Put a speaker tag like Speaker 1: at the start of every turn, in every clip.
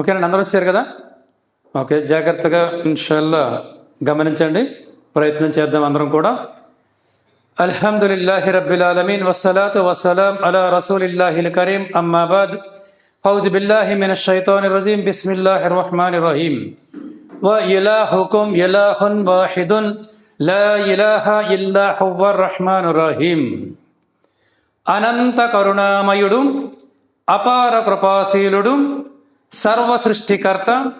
Speaker 1: ఓకేనండి అందరూ వచ్చారు కదా? ఓకే జాగ్రత్తగా ఇన్షాల్లా గమనించండి ప్రయత్నం చేద్దాం అందరం కూడా. అల్హమ్దుల్లాహి రబ్బిల్ ఆలమీన్ వసలాం వస్సలాం అలా రసూలిల్లాహిల్ కరీం అమ్మాబాద్ ఫౌజ్ బిల్లాహి మిన షైతాని రజీం బిస్మిల్లాహి రహమాన్ రహీం. వ ఇలాహుకుం ఇలాహున్ వాహిదున్ లా ఇలాహ ఇల్లా హువ్వర్ రహమాన్ రహీం. అనంత కరుణామయుడు అపార కృపాశీలుడు సర్వ సృష్టికర్త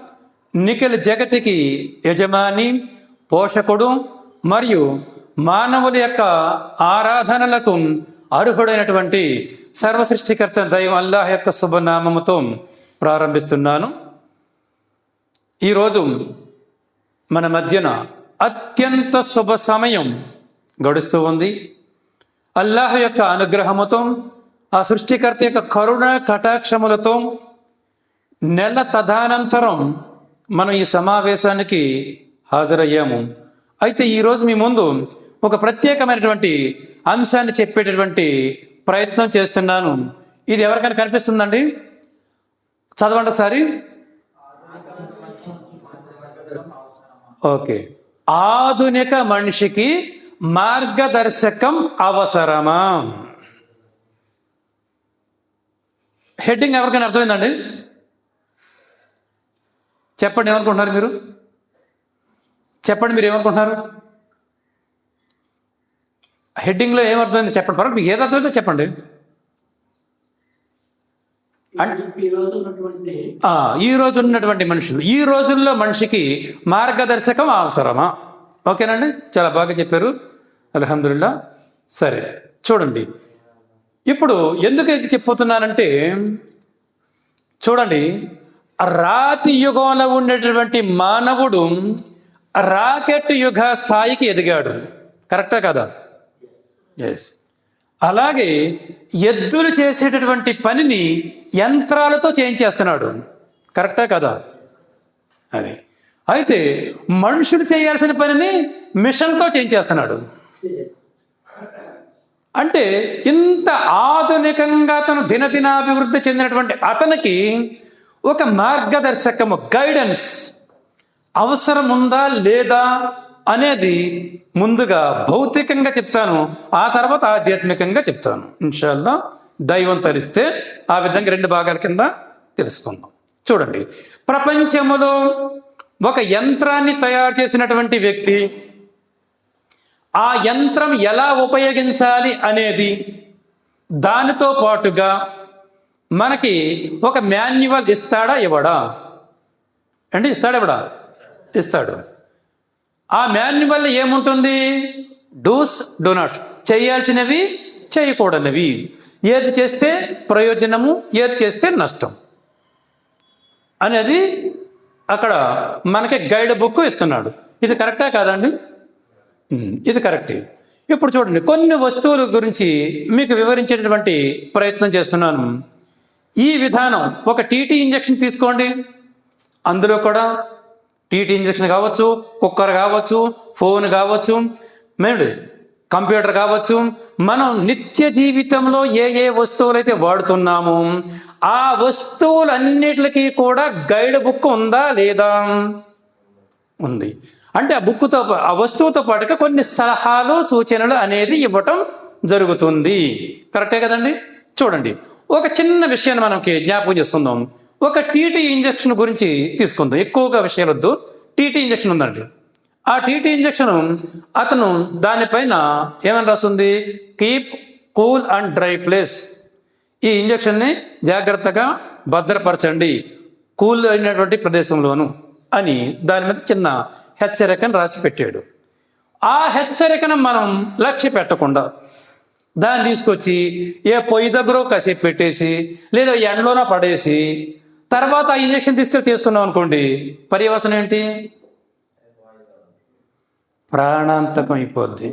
Speaker 1: నిఖిల జగతికి యజమాని పోషకుడు మరియు మానవుల యొక్క ఆరాధనలకు అర్హుడైనటువంటి సర్వ సృష్టికర్త దైవం అల్లాహ్ యొక్క శుభనామముతో ప్రారంభిస్తున్నాను. ఈరోజు మన మధ్యన అత్యంత శుభ సమయం గడుస్తూ ఉంది. అల్లాహ్ యొక్క అనుగ్రహముతో ఆ సృష్టికర్త యొక్క కరుణ కటాక్షములతో నెల తదనంతరం మనం ఈ సమావేశానికి హాజరయ్యాము. అయితే ఈరోజు మీ ముందు ఒక ప్రత్యేకమైనటువంటి అంశాన్ని చెప్పేటటువంటి ప్రయత్నం చేస్తున్నాను. ఇది ఎవరికైనా కనిపిస్తుందండి? చదవండి ఒకసారి. ఓకే. ఆధునిక మనిషికి మార్గదర్శకం అవసరమా? హెడ్డింగ్ ఎవరికైనా అర్థమైందండి? చెప్పండి ఏమనుకుంటున్నారు మీరు? చెప్పండి మీరు ఏమనుకుంటున్నారు? హెడ్డింగ్లో ఏమర్థమైంది చెప్పండి పర్వాలేదు మీకు ఏది అర్థమైందో చెప్పండి.
Speaker 2: ఈ రోజు ఉన్నటువంటి
Speaker 1: మనుషులు ఈ రోజుల్లో మనిషికి మార్గదర్శకం అవసరమా? ఓకేనండి? చాలా బాగా చెప్పారు. అల్హమ్దుల్లా సరే చూడండి. ఇప్పుడు ఎందుకు ఇది చెప్పుతున్నానంటే చూడండి. రాతి యుగంలో ఉండేటటువంటి మానవుడు రాకెట్ యుగ స్థాయికి ఎదిగాడు. కరెక్టా కదా? ఎస్ అలాగే ఎద్దులు చేసేటటువంటి పనిని యంత్రాలతో చేయించేస్తున్నాడు. కరెక్టా కదా? అది. అయితే మనుషుడు చేయాల్సిన పనిని మిషన్తో చేయించేస్తున్నాడు. అంటే ఇంత ఆధునికంగా అతను దినదినాభివృద్ధి చెందినటువంటి అతనికి ఒక మార్గదర్శకము గైడెన్స్ అవసరం ఉందా లేదా అనేది ముందుగా భౌతికంగా చెప్తాను ఆ తర్వాత ఆధ్యాత్మికంగా చెప్తాను. ఇన్షాల్లో దైవం తరిస్తే ఆ విధంగా రెండు భాగాల కింద తెలుసుకుందాం. చూడండి ప్రపంచములో ఒక యంత్రాన్ని తయారు చేసినటువంటి వ్యక్తి ఆ యంత్రం ఎలా ఉపయోగించాలి అనేది దానితో పాటుగా మనకి ఒక మాన్యువల్ ఇస్తాడా ఇవ్వడా? అండి ఇస్తాడా ఇవ్వడా ఇస్తాడు. ఆ మాన్యువల్ ఏముంటుంది? Dos do nots. చేయాల్సినవి చేయకూడనివి. ఏది చేస్తే ప్రయోజనము ఏది చేస్తే నష్టం. అనేది అక్కడ మనకి గైడ్ బుక్ ఇస్తున్నాడు. ఇది కరెక్టా కాదండి? ఇది కరెక్టే. ఇప్పుడు చూడండి కొన్ని వస్తువుల గురించి మీకు వివరించేటటువంటి ప్రయత్నం చేస్తున్నాను. ఈ విధానం ఒక టీటీ ఇంజెక్షన్ తీసుకోండి. అందులో కూడా టీటీ ఇంజెక్షన్ కావచ్చు కుక్కర్ కావచ్చు ఫోన్ కావచ్చు మేడు కంప్యూటర్ కావచ్చు. మనం నిత్య జీవితంలో ఏ ఏ వస్తువులు అయితే వాడుతున్నామో ఆ వస్తువులన్నిటికీ కూడా గైడ్ బుక్ ఉందా లేదా? ఉంది. అంటే ఆ బుక్తో ఆ వస్తువుతో పాటుగా కొన్ని సలహాలు సూచనలు అనేది ఇవ్వటం జరుగుతుంది. కరెక్టే కదండి? చూడండి. ఒక చిన్న విషయాన్ని మనకి జ్ఞాపకం చేసుకుందాం ఒక టీటీ ఇంజెక్షన్ గురించి తీసుకుందాం. ఎక్కువగా విషయాలు వద్దు. టీటీ ఇంజెక్షన్ ఉందండి. ఆ టీటీ ఇంజక్షన్ అతను దానిపైన ఏమని రాస్తుంది? Keep cool and dry place ఈ ఇంజెక్షన్ని జాగ్రత్తగా భద్రపరచండి. కూల్ అయినటువంటి ప్రదేశంలోను అని దాని మీద చిన్న హెచ్చరికను రాసి పెట్టాడు. ఆ హెచ్చరికను మనం లక్ష్య పెట్టకుండా దాన్ని తీసుకొచ్చి ఏ పొయ్యి దగ్గర కసేపు పెట్టేసి లేదా ఎండలోన పడేసి తర్వాత ఆ ఇంజక్షన్ తీసుకెళ్ళి తీసుకున్నాం అనుకోండి పర్యవసనం ఏంటి? ప్రాణాంతకం అయిపోద్ది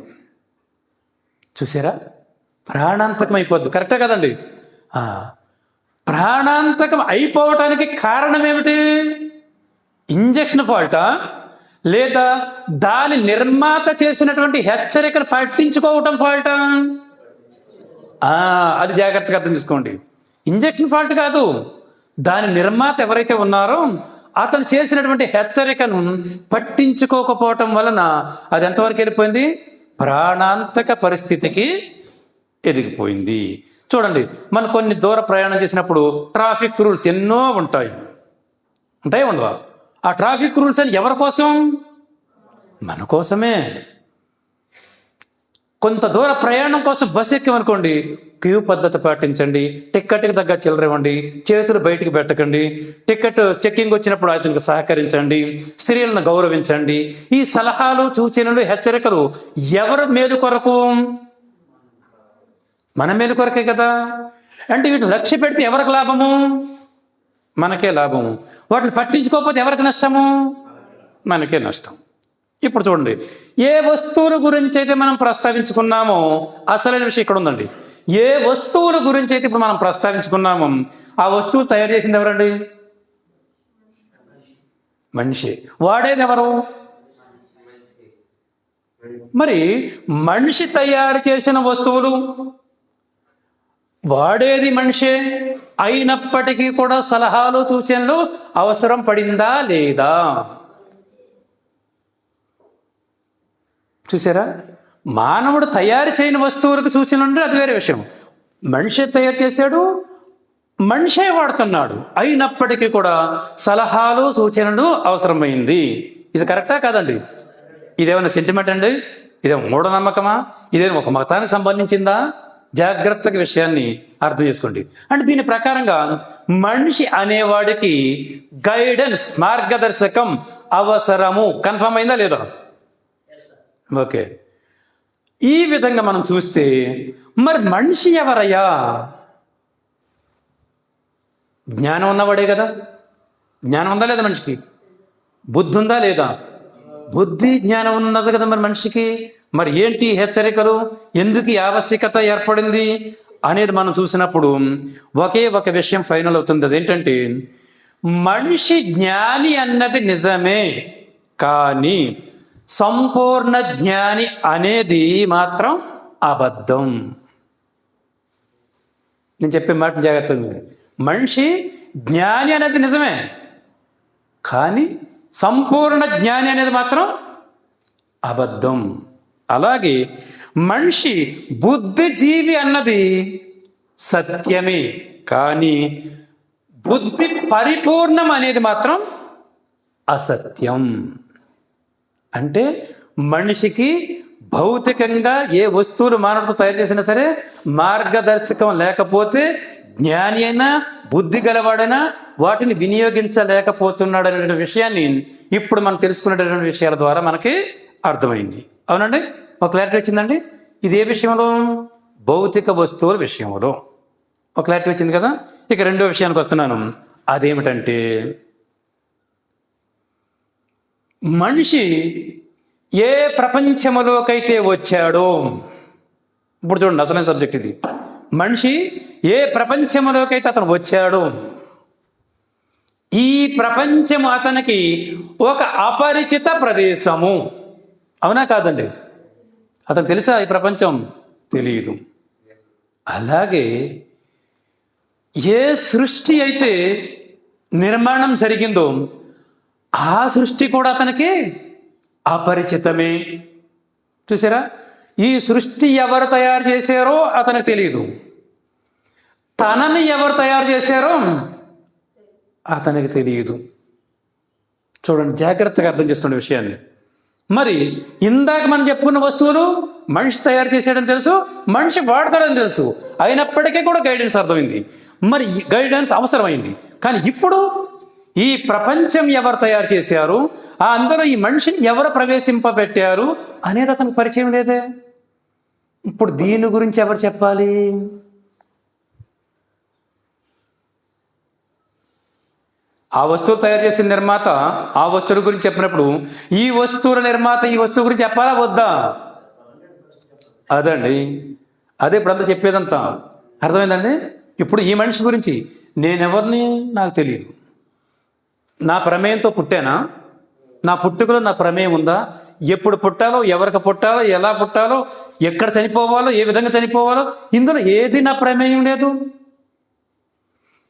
Speaker 1: చూసారా? ప్రాణాంతకం అయిపోద్ది కరెక్టే కదండి? ప్రాణాంతకం అయిపోవటానికి కారణం ఏమిటి? ఇంజెక్షన్ ఫాల్టా? లేదా దాని నిర్మాత చేసినటువంటి హెచ్చరికను పట్టించుకోవటం ఫాల్టా? అది జాగ్రత్తగా అర్థం చేసుకోండి. ఇంజెక్షన్ ఫాల్ట్ కాదు. దాని నిర్మాత ఎవరైతే ఉన్నారో అతను చేసినటువంటి హెచ్చరికను పట్టించుకోకపోవటం వలన అది ఎంతవరకు వెళ్ళిపోయింది? ప్రాణాంతక పరిస్థితికి ఎదిగిపోయింది. చూడండి మనం కొన్ని దూర ప్రయాణం చేసినప్పుడు ట్రాఫిక్ రూల్స్ ఎన్నో ఉంటాయి. ఉంటాయి ఉండవా? ఆ ట్రాఫిక్ రూల్స్ అని ఎవరి కోసం? మన కోసమే. కొంత దూర ప్రయాణం కోసం బస్ ఎక్కామనుకోండి క్యూ పద్ధతి పాటించండి టిక్కెట్కి తగ్గ చిల్లర ఇవ్వండి చేతులు బయటికి పెట్టకండి టికెట్ చెక్కింగ్ వచ్చినప్పుడు అతనికి సహకరించండి స్త్రీలను గౌరవించండి. ఈ సలహాలు సూచనలు హెచ్చరికలు ఎవరు మేలు కొరకు? మన మేలు కొరకే కదా. అంటే వీటిని లక్ష్య పెడితే ఎవరికి లాభము? మనకే లాభము. వాటిని పట్టించుకోకపోతే ఎవరికి నష్టము? మనకే నష్టం. ఇప్పుడు చూడండి. ఏ వస్తువుల గురించి అయితే మనం ప్రస్తావించుకున్నామో అసలైన విషయం ఇక్కడ ఉందండి ఏ వస్తువుల గురించి అయితే ఇప్పుడు మనం ప్రస్తావించుకున్నామో ఆ వస్తువులు తయారు చేసింది ఎవరండి? మనిషి. వాడేది ఎవరు? మరి మనిషి తయారు చేసిన వస్తువులు వాడేది మనిషే? అయినప్పటికీ కూడా సలహాలు సూచనలు అవసరం పడిందా లేదా? చూసారా? మానవుడు తయారు చేయని వస్తువులకు సూచనలు అది వేరే విషయం. మనిషి తయారు చేశాడు మనిషే వాడుతున్నాడు. అయినప్పటికీ కూడా సలహాలు సూచనలు అవసరమైంది. ఇది కరెక్టా కాదండి? ఇదేమైనా సెంటిమెంట్ అండి? ఇదే మూఢనమ్మకమా? ఇదేమో ఒక మతానికి సంబంధించిందా? జాగ్రత్తగా విషయాన్ని అర్థం చేసుకోండి. అంటే దీని ప్రకారంగా మనిషి అనేవాడికి గైడెన్స్ మార్గదర్శకం అవసరము. కన్ఫర్మ్ అయిందా లేదా? ఓకే. ఈ విధంగా మనం చూస్తే మరి మనిషి ఎవరయ్యా? జ్ఞానం ఉన్నవాడే కదా? జ్ఞానం ఉందా లేదా మనిషికి? బుద్ధి ఉందా లేదా? బుద్ధి జ్ఞానం ఉన్నది కదా మరి మనిషికి. మరి ఏంటి హెచ్చరికలు? ఎందుకు ఆవశ్యకత ఏర్పడింది? అనేది మనం చూసినప్పుడు ఒకే ఒక విషయం ఫైనల్ అవుతుంది. అదేంటంటే మనిషి జ్ఞాని అన్నది నిజమే కానీ సంపూర్ణ జ్ఞాని అనేది మాత్రం అబద్ధం. నేను చెప్పే మాట జాగ్రత్తగా మనిషి జ్ఞాని అనేది నిజమే కానీ సంపూర్ణ జ్ఞాని అనేది మాత్రం అబద్ధం. అలాగే మనిషి బుద్ధిజీవి అన్నది సత్యమే కానీ బుద్ధి పరిపూర్ణం అనేది మాత్రం అసత్యం. అంటే మనిషికి భౌతికంగా ఏ వస్తువులు మానవుడితో తయారు చేసినా సరే మార్గదర్శకం లేకపోతే జ్ఞాని అయినా బుద్ధి గలవాడైనా వాటిని వినియోగించలేకపోతున్నాడు అనే విషయాన్ని ఇప్పుడు మనం తెలుసుకునేటటువంటి విషయాల ద్వారా మనకి అర్థమైంది. అవునండి? ఒక క్లారిటీ వచ్చిందండి? ఇది ఏ విషయంలో? భౌతిక వస్తువుల విషయంలో. ఒక క్లారిటీ వచ్చింది కదా? ఇక రెండో విషయానికి వస్తున్నాను. అదేమిటంటే మనిషి ఏ ప్రపంచములోకైతే వచ్చాడో ఇప్పుడు చూడండి అసలైన సబ్జెక్ట్ ఇది. మనిషి ఏ ప్రపంచంలోకైతే అతను వచ్చాడో ఈ ప్రపంచము అతనికి ఒక అపరిచిత ప్రదేశము. అవునా కాదండి? అతనికి తెలుసా ఈ ప్రపంచం? తెలియదు అలాగే ఏ సృష్టి అయితే నిర్మాణం జరిగిందో ఆ సృష్టి కూడా అతనికి అపరిచితమే. చూసారా? ఈ సృష్టి ఎవరు తయారు చేశారో అతనికి తెలియదు తనని ఎవరు తయారు చేశారో అతనికి తెలియదు చూడండి జాగ్రత్తగా అర్థం చేసుకునే విషయాన్ని. మరి ఇందాక మనం చెప్పుకున్న వస్తువులు మనిషి తయారు చేసాడని తెలుసు మనిషి వాడతాడని తెలుసు. అయినప్పటికీ కూడా గైడెన్స్ అర్థమైంది. మరి గైడెన్స్ అవసరమైంది. కానీ ఇప్పుడు ఈ ప్రపంచం ఎవరు తయారు చేశారు? ఆ అందులో ఈ మనిషిని ఎవరు ప్రవేశింపబెట్టారు? అనేది అతనికి పరిచయం లేదే. ఇప్పుడు దీని గురించి ఎవరు చెప్పాలి? ఆ వస్తువు తయారు చేసిన నిర్మాత ఆ వస్తువుల గురించి చెప్పినప్పుడు ఈ వస్తువుల నిర్మాత ఈ వస్తువు గురించి చెప్పాలా వద్దా? అదండి. అదే ఇప్పుడు అంత చెప్పేదంతా. అర్థమైందండి? ఇప్పుడు ఈ మనిషి గురించి నేనెవరిని నాకు తెలియదు. నా ప్రమేయంతో పుట్టానా? నా పుట్టుకలో నా ప్రమేయం ఉందా? ఎప్పుడు పుట్టాలో ఎవరికి పుట్టాలో ఎలా పుట్టాలో ఎక్కడ చనిపోవాలో ఏ విధంగా చనిపోవాలో ఇందులో ఏది నా ప్రమేయం లేదు.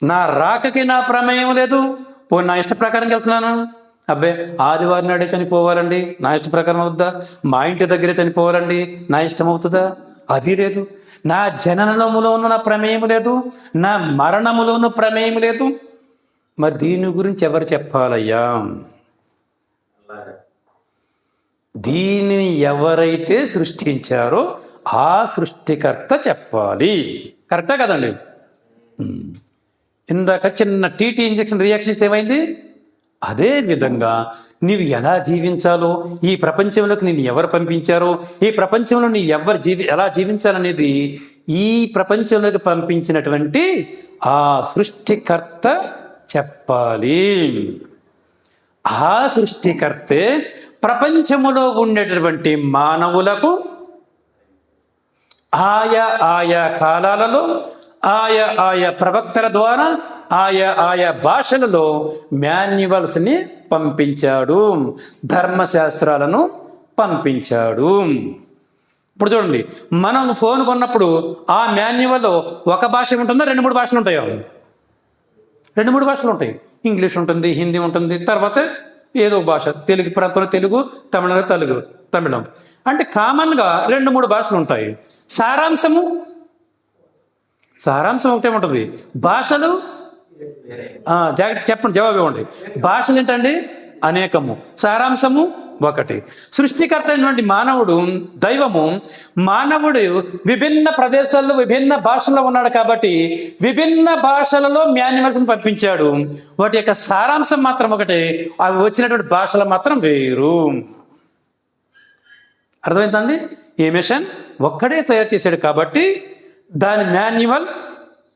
Speaker 1: నా రాకకి నా ప్రమేయం లేదు. పోనీ నా ఇష్ట ప్రకారం వెళ్తున్నాను? అబ్బే ఆదివారం నాడే చనిపోవాలండి. నా ఇష్ట ప్రకారం అవుద్దా? మా ఇంటి దగ్గరే చనిపోవాలండి. నా ఇష్టం అవుతుందా? అది లేదు. నా జననములోను నా ప్రమేయం లేదు. నా మరణములోను ప్రమేయం లేదు. మరి దీని గురించి ఎవరు చెప్పాలయ్యా? దీనిని ఎవరైతే సృష్టించారో ఆ సృష్టికర్త చెప్పాలి. కరెక్టా కదండి? ఇందాక చిన్న టీటీ ఇంజక్షన్ రియాక్షన్ ఇస్తే ఏమైంది? అదే విధంగా నీవు ఎలా జీవించాలో ఈ ప్రపంచంలోకి నేను ఎవరు పంపించారో ఈ ప్రపంచంలో నీ ఎవరు జీవి ఎలా జీవించాలనేది ఈ ప్రపంచంలోకి పంపించినటువంటి ఆ సృష్టికర్త చెప్పాలి. ఆ సృష్టికర్తే ప్రపంచములో ఉండేటటువంటి మానవులకు ఆయా ఆయా కాలాలలో ఆయా ఆయా ప్రవక్తల ద్వారా ఆయా ఆయా భాషలలో మాన్యువల్స్ని పంపించాడు. ధర్మశాస్త్రాలను పంపించాడు. ఇప్పుడు చూడండి మనం ఫోన్ కొన్నప్పుడు ఆ మాన్యువల్లో ఒక భాష ఉంటుందా రెండు మూడు భాషలు ఉంటాయో? రెండు మూడు భాషలు ఉంటాయి. ఇంగ్లీష్ ఉంటుంది హిందీ ఉంటుంది తర్వాత ఏదో భాష. తెలుగు ప్రాంతంలో తెలుగు తమిళంలో తెలుగు తమిళం. అంటే కామన్గా రెండు మూడు భాషలు ఉంటాయి. సారాంశము సారాంశం ఒకటే ఉంటుంది. భాషలు జాగ్రత్త చెప్పండి జవాబు ఇవ్వండి. భాషలు ఏంటండి? అనేకము. సారాంశము ఒకటి. సృష్టికర్త అయినటువంటి మానవుడు దైవము మానవుడు విభిన్న ప్రదేశాల్లో విభిన్న భాషల్లో ఉన్నాడు కాబట్టి విభిన్న భాషలలో మాన్యువల్స్ని పంపించాడు. వాటి యొక్క సారాంశం మాత్రం ఒకటే. అవి వచ్చినటువంటి భాషలు మాత్రం వేరు. అర్థమైందండి? ఈ మిషన్? ఒక్కడే తయారు చేశాడు కాబట్టి దాని మాన్యువల్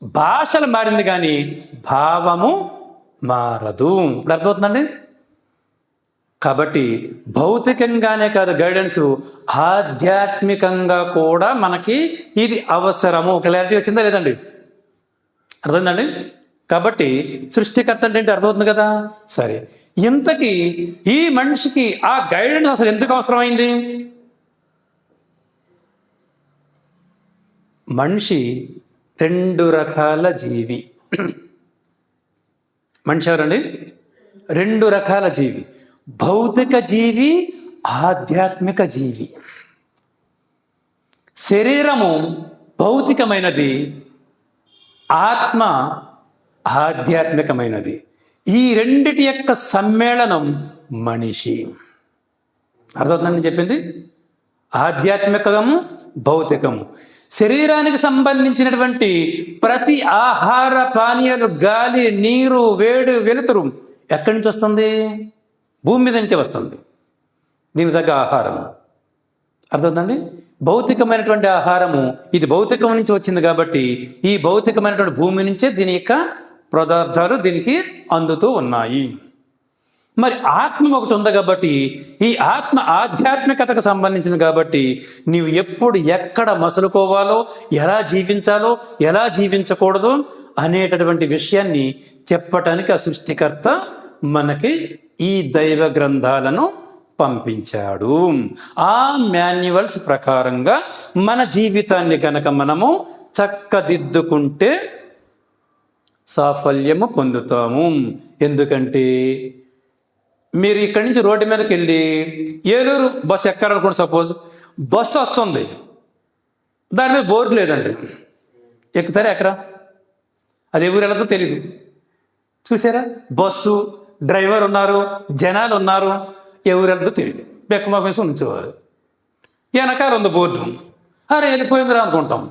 Speaker 1: భాషలు మారింది కానీ భావము మారదు. ఇప్పుడు అర్థమవుతుందండి? కాబట్టి భౌతికంగానే కాదు గైడెన్స్ ఆధ్యాత్మికంగా కూడా మనకి ఇది అవసరము. క్లారిటీ వచ్చిందా లేదండి? అర్థమైందండి? కాబట్టి సృష్టికర్త అంటే ఏంటి? అర్థమవుతుంది కదా? సరే. ఇంతకీ ఈ మనిషికి ఆ గైడెన్స్ అసలు ఎందుకు అవసరమైంది? మనిషి రెండు రకాల జీవి. మనిషి ఎవరండి? రెండు రకాల జీవి. భౌతిక జీవి ఆధ్యాత్మిక జీవి. శరీరము భౌతికమైనది ఆత్మ ఆధ్యాత్మికమైనది. ఈ రెండిటి యొక్క సమ్మేళనం మనిషి. అర్థమవుతుందని చెప్పింది? ఆధ్యాత్మికము భౌతికము. శరీరానికి సంబంధించినటువంటి ప్రతి ఆహార పానీయాలు గాలి నీరు వేడి వెలుతురు ఎక్కడి నుంచి వస్తుంది? భూమి మీద నుంచే వస్తుంది. దీని తగ్గ ఆహారం అర్థమవుతుందండి? భౌతికమైనటువంటి ఆహారము ఇది భౌతికం నుంచి వచ్చింది కాబట్టి ఈ భౌతికమైనటువంటి భూమి నుంచే దీని యొక్క పదార్థాలు దీనికి అందుతూ ఉన్నాయి. మరి ఆత్మ ఒకటి ఉంది కాబట్టి ఈ ఆత్మ ఆధ్యాత్మికతకు సంబంధించింది కాబట్టి నీవు ఎప్పుడు ఎక్కడ మసులుకోవాలో ఎలా జీవించాలో ఎలా జీవించకూడదు అనేటటువంటి విషయాన్ని చెప్పటానికి ఆ సృష్టికర్త మనకి ఈ దైవ గ్రంథాలను పంపించాడు. ఆ మాన్యువల్స్ ప్రకారంగా మన జీవితాన్ని గనక మనము చక్కదిద్దుకుంటే సాఫల్యము పొందుతాము. ఎందుకంటే మీరు ఇక్కడి నుంచి రోడ్డు మీదకి వెళ్ళి ఏలూరు బస్సు ఎక్కారనుకోండి సపోజ్ బస్సు వస్తుంది. దాని మీద బోర్డు లేదండి. ఎక్కుతారా ఎక్కరా అది ఎవరు వెళ్ళదో తెలీదు. చూసారా బస్సు డ్రైవర్ ఉన్నారు జనాలు ఉన్నారు ఎవరు తెలియదు బెక్కమా వేసి ఉంచేవారు వెనకాల ఉంది బోర్డు. అరే వెళ్ళిపోయిందిరా అనుకుంటాం.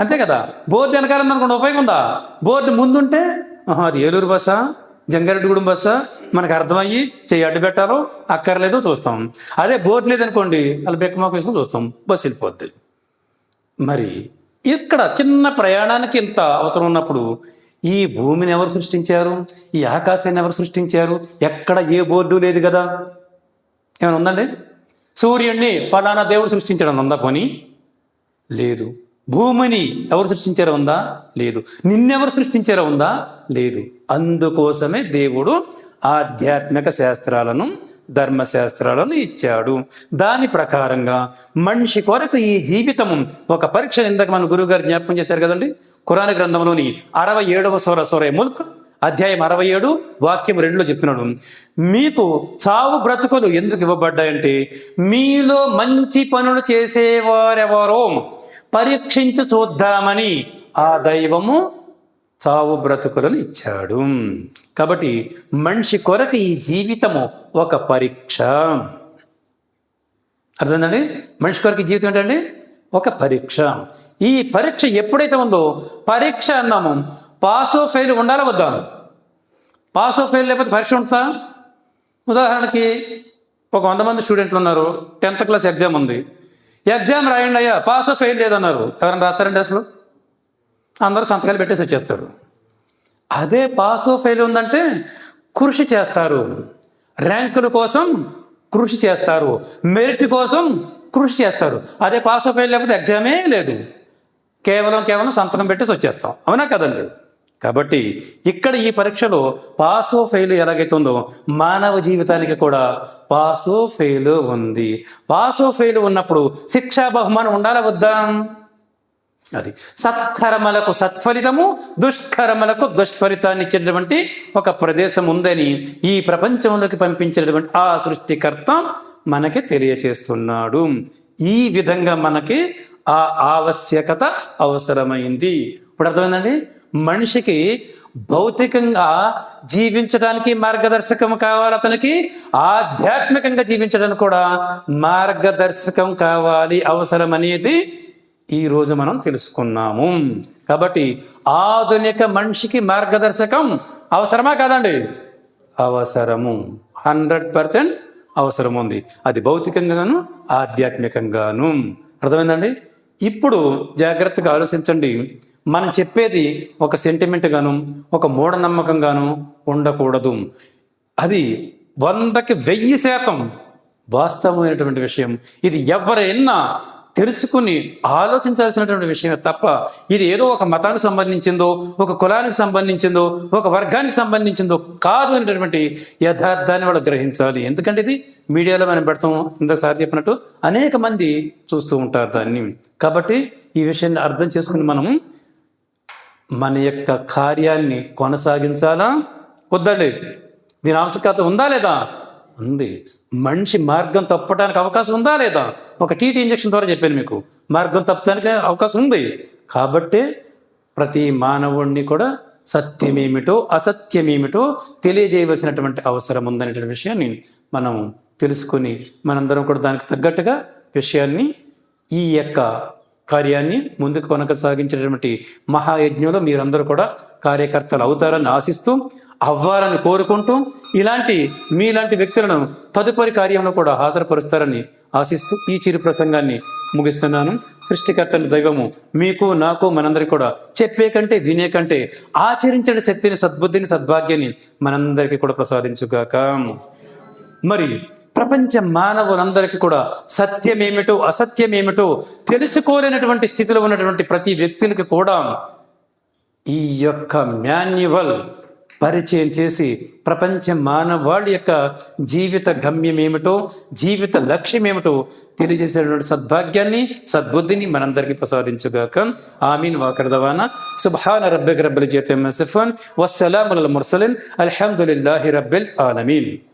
Speaker 1: అంతే కదా? బోర్డు వెనకాల ఉందనుకోండి ఉపయోగం ఉందా? బోర్డు ముందుంటే అది ఏలూరు బస్సా? జంగారెడ్డిగూడెం బస్సా? మనకు అర్థమయ్యి చెయ్యి అడ్డు పెట్టాలో అక్కర్లేదో చూస్తాం. అదే బోర్డు లేదనుకోండి అలా బెక్కమాకు వేసుకుని చూస్తాం. బస్సు వెళ్ళిపోద్ది. మరి ఇక్కడ చిన్న ప్రయాణానికి ఇంత అవసరం ఉన్నప్పుడు ఈ భూమిని ఎవరు సృష్టించారు? ఈ ఆకాశాన్ని ఎవరు సృష్టించారు? ఎక్కడ ఏ బోర్డు లేదు కదా. ఏమైనా ఉందండి? సూర్యుడిని ఫలానా దేవుడు సృష్టించడం ఉందా పోనీ? లేదు. భూమిని ఎవరు సృష్టించారో ఉందా? లేదు. నిన్నెవరు సృష్టించారో ఉందా? లేదు. అందుకోసమే దేవుడు ఆధ్యాత్మిక శాస్త్రాలను ధర్మశాస్త్రాలను ఇచ్చాడు. దాని ప్రకారంగా మనిషి కొరకు ఈ జీవితము ఒక పరీక్ష ఇందాక మన గురువుగారు జ్ఞాపకం చేశారు కదండి? కురాణ గ్రంథంలోని అరవై ఏడవ సొర సొరే ముల్క్ అధ్యాయం అరవై ఏడు వాక్యం రెండులో చెప్తున్నాడు. మీకు చావు బ్రతుకులు ఎందుకు ఇవ్వబడ్డాయంటే మీలో మంచి పనులు చేసేవారెవరో పరీక్షించి చూద్దామని ఆ దైవము చావు బ్రతుకులను ఇచ్చాడు. కాబట్టి మనిషి కొరకు ఈ జీవితము ఒక పరీక్ష. అర్థమైందండి? మనిషి కొరకు జీవితం ఏంటండి? ఒక పరీక్ష. ఈ పరీక్ష ఎప్పుడైతే ఉందో పరీక్ష అన్నాము. పాస్ ఫెయిల్ ఉండాలి వద్దా? పాస్ ఫెయిల్ లేకపోతే పరీక్ష ఉంటుందా? ఉదాహరణకి ఒక వంద మంది స్టూడెంట్లు ఉన్నారు. టెన్త్ క్లాస్ ఎగ్జామ్ ఉంది. ఎగ్జామ్ రాయండి అయ్యా. పాస్ ఫెయిల్ లేదన్నారు. ఎవరైనా రాస్తారండి అసలు? అందరూ సంతకాలు పెట్టేసి వచ్చేస్తారు. అదే పాస్ ఫెయిల్ ఉందంటే కృషి చేస్తారు. ర్యాంకుల కోసం కృషి చేస్తారు. మెరిట్ కోసం కృషి చేస్తారు. అదే పాస్ ఫెయిల్ లేకపోతే ఎగ్జామే లేదు. కేవలం కేవలం సంతకం పెట్టేసి వచ్చేస్తాం. అవునా కదండి? కాబట్టి ఇక్కడ ఈ పరీక్షలో పాస్ ఫెయిల్ ఎలాగైతే ఉందో మానవ జీవితానికి కూడా పాస్ ఫెయిల్ ఉంది. పాస్ ఫెయిల్ ఉన్నప్పుడు శిక్షా బహుమానం ఉండాలా వద్దా? అది. సత్కర్మలకు సత్ఫలితము దుష్కర్మలకు దుష్ఫలితాన్ని ఇచ్చినటువంటి ఒక ప్రదేశం ఉందని ఈ ప్రపంచంలోకి పంపించినటువంటి ఆ సృష్టికర్త మనకి తెలియచేస్తున్నాడు. ఈ విధంగా మనకి ఆ ఆవశ్యకత అవసరమైంది. ఇప్పుడు అర్థమైందండి? మనిషికి భౌతికంగా జీవించడానికి మార్గదర్శకం కావాలి అతనికి ఆధ్యాత్మికంగా జీవించడానికి కూడా మార్గదర్శకం కావాలి అవసరం అనేది ఈ రోజు మనం తెలుసుకున్నాము. కాబట్టి ఆధునిక మనిషికి మార్గదర్శకం అవసరమా కాదండి? అవసరము. హండ్రెడ్ పర్సెంట్ అవసరం ఉంది. అది భౌతికంగాను ఆధ్యాత్మికంగాను. అర్థమైందండి? ఇప్పుడు జాగ్రత్తగా ఆలోచించండి. మనం చెప్పేది ఒక సెంటిమెంట్ గాను ఒక మూఢనమ్మకంగాను ఉండకూడదు. అది వందకి వెయ్యి శాతం వాస్తవమైనటువంటి విషయం. ఇది ఎవరైనా తెలుసుకుని ఆలోచించాల్సినటువంటి విషయమే తప్ప ఇది ఏదో ఒక మతానికి సంబంధించిందో ఒక కులానికి సంబంధించిందో ఒక వర్గానికి సంబంధించిందో కాదు అనేటటువంటి యథార్థాన్ని వాళ్ళు గ్రహించాలి. ఎందుకంటే ఇది మీడియాలో మనం పెడతాం ఇంతసారి చెప్పినట్టు అనేక మంది చూస్తూ ఉంటారు దాన్ని. కాబట్టి ఈ విషయాన్ని అర్థం చేసుకుని మనం మన యొక్క కార్యాన్ని కొనసాగించాలా? వద్దండి. దీని ఆవశ్యకత ఉందా లేదా? ఉంది. మనిషి మార్గం తప్పడానికి అవకాశం ఉందా లేదా? ఒక టీటీ ఇంజక్షన్ ద్వారా చెప్పాను మీకు. మార్గం తప్పడానికి అవకాశం ఉంది. కాబట్టి ప్రతి మానవుణ్ణి కూడా సత్యమేమిటో అసత్యమేమిటో తెలియజేయవలసినటువంటి అవసరం ఉందనేటువంటి విషయాన్ని మనం తెలుసుకొని మనందరం కూడా దానికి తగ్గట్టుగా విషయాన్ని ఈ యొక్క కార్యాన్ని ముందుకు కొనసాగించినటువంటి మహాయజ్ఞంలో మీరందరూ కూడా కార్యకర్తలు అవుతారని ఆశిస్తూ అవ్వాలని కోరుకుంటూ ఇలాంటి మీలాంటి వ్యక్తులను తదుపరి కార్యంలో కూడా హాజరుపరుస్తారని ఆశిస్తూ ఈ చిరు ప్రసంగాన్ని ముగిస్తున్నాను. సృష్టికర్తని దైవము మీకు నాకు మనందరికి కూడా చెప్పే కంటే వినే కంటే ఆచరించే శక్తిని సద్బుద్ధిని సద్భాగ్యాన్ని మనందరికీ కూడా ప్రసాదించుగాక. మరి ప్రపంచ మానవులందరికీ కూడా సత్యమేమిటో అసత్యమేమిటో తెలుసుకోలేనటువంటి స్థితిలో ఉన్నటువంటి ప్రతి వ్యక్తులకి కూడా ఈ యొక్క మాన్యువల్ పరిచయం చేసి ప్రపంచ మానవాళి యొక్క జీవిత గమ్యం ఏమిటో జీవిత లక్ష్యం ఏమిటో తెలియజేసేటువంటి సద్భాగ్యాన్ని సద్బుద్ధిని మనందరికీ ప్రసాదించుగాక. ఆమీన్. వాకర్దవాన. సుబ్హాన రబ్బిక్ రబ్బిల్ జీతం వస్సలాముల ముర్సలిన్. అల్హమ్దుల్లాహి రబ్బిల్ ఆలమీన్.